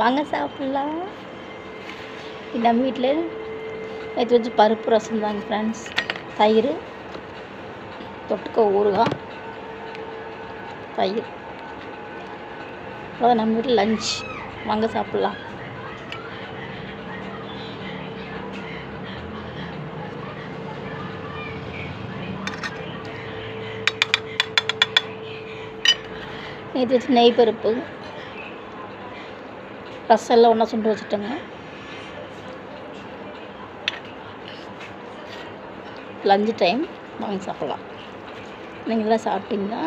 வாங்க சாப்பிட்லாம். இது நம்ம வீட்டில் நேற்று வச்சு பருப்பு ரசம் தாங்க ஃப்ரெண்ட்ஸ் தயிர் தொட்டுக்க ஊறுகாய் தயிர். அதான் நம்ம வீட்டில் லஞ்ச் வாங்க சாப்பிட்லாம். நேற்று வச்சு நெய் பருப்பு. ரசம் எல்லாம் ஒன்றா சுண்டு வச்சுட்டேங்க. லஞ்சு டைம் வாங்கி சாப்பிட்லாம். நீங்களாம் சாப்பிட்டீங்களா?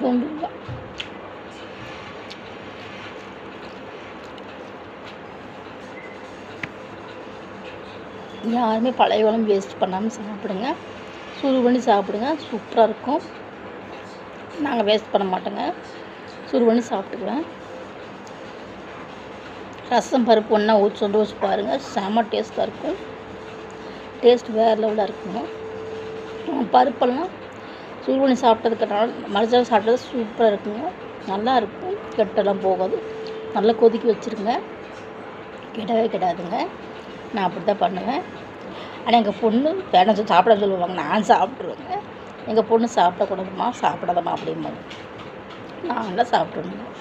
பூண்டு யாருமே பழைய குழம்பு வேஸ்ட் பண்ணாமல் சாப்பிடுங்க. சூடு பண்ணி சாப்பிடுங்க. சூப்பராக இருக்கும். நாங்கள் வேஸ்ட் பண்ண மாட்டோங்க. சூடு பண்ணி சாப்பிட்டுக்குவேன். ரசம் பருப்பு ஒன்றா ஊற்றி சொண்டு வச்சு பாருங்கள் செம்ம டேஸ்ட்டாக இருக்கும். டேஸ்ட் வேறு லெவலாக இருக்கும் பருப்பெல்லாம் சூடு பண்ணி சாப்பிட்டதுக்கனால மறுச்சாலும் சாப்பிட்டது சூப்பராக இருக்குங்க. நல்லா இருக்கும். கெட்டெல்லாம் போகாது. நல்லா கொதிக்க வச்சுருங்க. கெடவே கிடாதுங்க. நான் அப்படி தான் பண்ணுவேன். ஆனால் எங்கள் பொண்ணு வேணாம் சாப்பிட சொல்லுவாங்க. நான் சாப்பிட்ருவேங்க எங்கள் பொண்ணு சாப்பிடக்கூடாதும்மா சாப்பிடாதம்மா அப்படிம்பாங்க. நாங்களாம் சாப்பிட்ருந்தேன்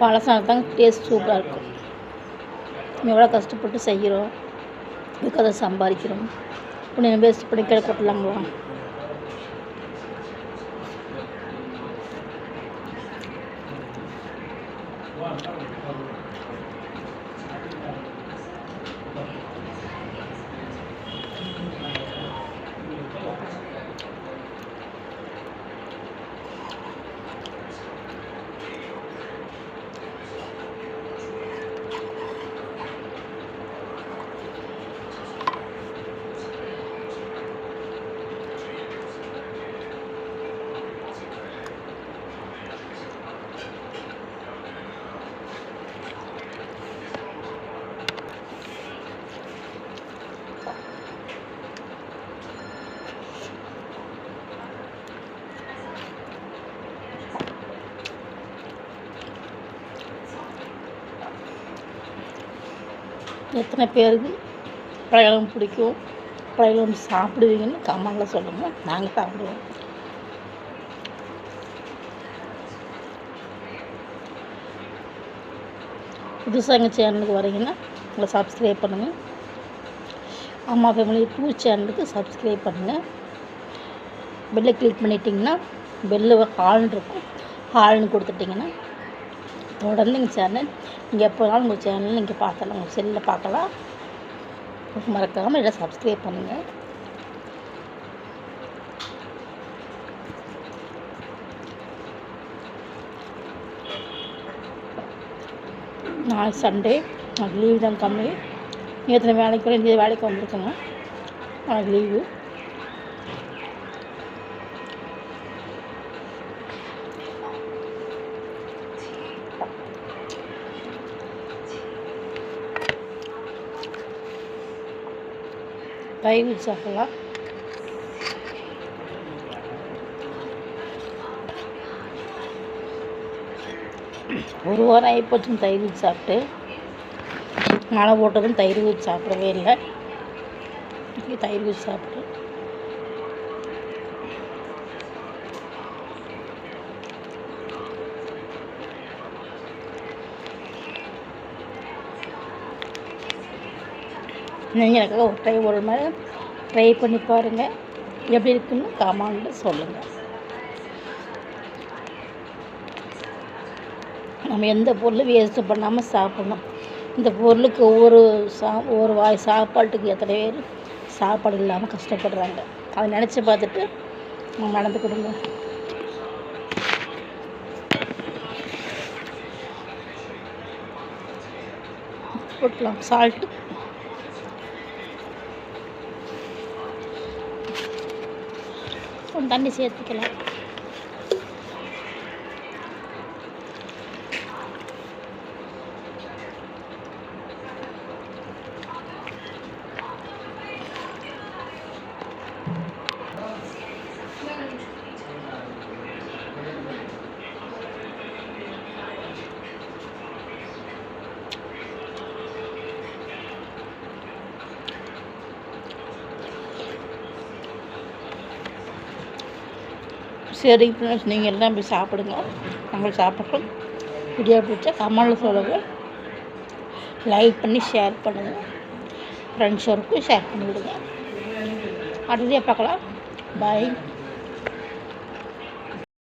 பழசாக தான் டேஸ்ட் சூப்பராக இருக்கும். நம்ம எவ்வளோ கஷ்டப்பட்டு செய்கிறோம். இதுக்கு அதை சம்பாதிக்கிறோம்? இன்னும் வேஸ்ட் பண்ணி கிட கொட்டலாங்களா? எத்தனை பேருக்கு பழையளவு பிடிக்கும் பழையளவு சாப்பிடுவீங்கன்னு கமெண்டில் சொல்லுங்கள் நாங்கள் சாப்பிடுவோம். புதுசாக எங்கள் சேனலுக்கு வரீங்கன்னா உங்களை சப்ஸ்கிரைப் பண்ணுங்கள் அம்மா ஃபேமிலி டூ சேனலுக்கு சப்ஸ்கிரைப் பண்ணுங்கள் பெல்லை கிளிக் பண்ணிட்டீங்கன்னா பெல்லு ஹால்னு இருக்கும். ஹால்னு கொடுத்துட்டிங்கன்னா தொடர்ந்து எங்கள் சேனல். நீங்கள் எப்போ வேணாலும் உங்கள் சேனல் நீங்கள் பார்க்கலாம் உங்கள் செல்லில் பார்க்கலாம். மறக்காமல் இதை சப்ஸ்கிரைப் பண்ணுங்கள் நான் சண்டே. நாளைக்கு லீவு தான் கம்மி. நேற்று வேலைக்கு கூட இந்த வேலைக்கு வந்திருக்கேங்க நாளைக்கு லீவு தயிர் ஊற்றி சாப்பிட்லாம். ஒரு வாரம் ஆகிப்போச்சுங்க தயிர் ஊற்றி சாப்பிட்டு. மழை போட்டதும் தயிர் ஊற்றி சாப்பிடவே இல்லை. தயிர் ஊற்றி சாப்பிட்டு. நீங்கள் எனக்காக ஒரு ட்ரை ஒரு மாதிரி ட்ரை பண்ணி பாருங்கள் எப்படி இருக்குன்னு காமான்னு சொல்லுங்கள் நம்ம எந்த பொருளும் வேஸ்ட்டு பண்ணாமல் சாப்பிடணும். இந்த பொருளுக்கு ஒவ்வொரு சா ஒரு வாய் சாப்பாட்டுக்கு எத்தனை பேர் சாப்பாடு இல்லாமல் கஷ்டப்படுறாங்க. அதை நினச்சி பார்த்துட்டு நம்ம கொடுங்க. போட்டுக்கலாம். சால்ட்டு கொஞ்சம் தண்ணி சேர்த்துக்கலாம் சரி ஃப்ரெண்ட்ஸ் நீங்கள் எல்லாம் போய் சாப்பிடுங்க. நாங்கள் சாப்பிட்றோம். வீடியோ பிடிச்சா கமெண்டில் சொல்லுங்கள் லைக் பண்ணி ஷேர் பண்ணுங்கள் ஃப்ரெண்ட்ஸோருக்கும் ஷேர் பண்ணிவிடுங்க. அடுத்ததே பார்க்கலாம். பாய்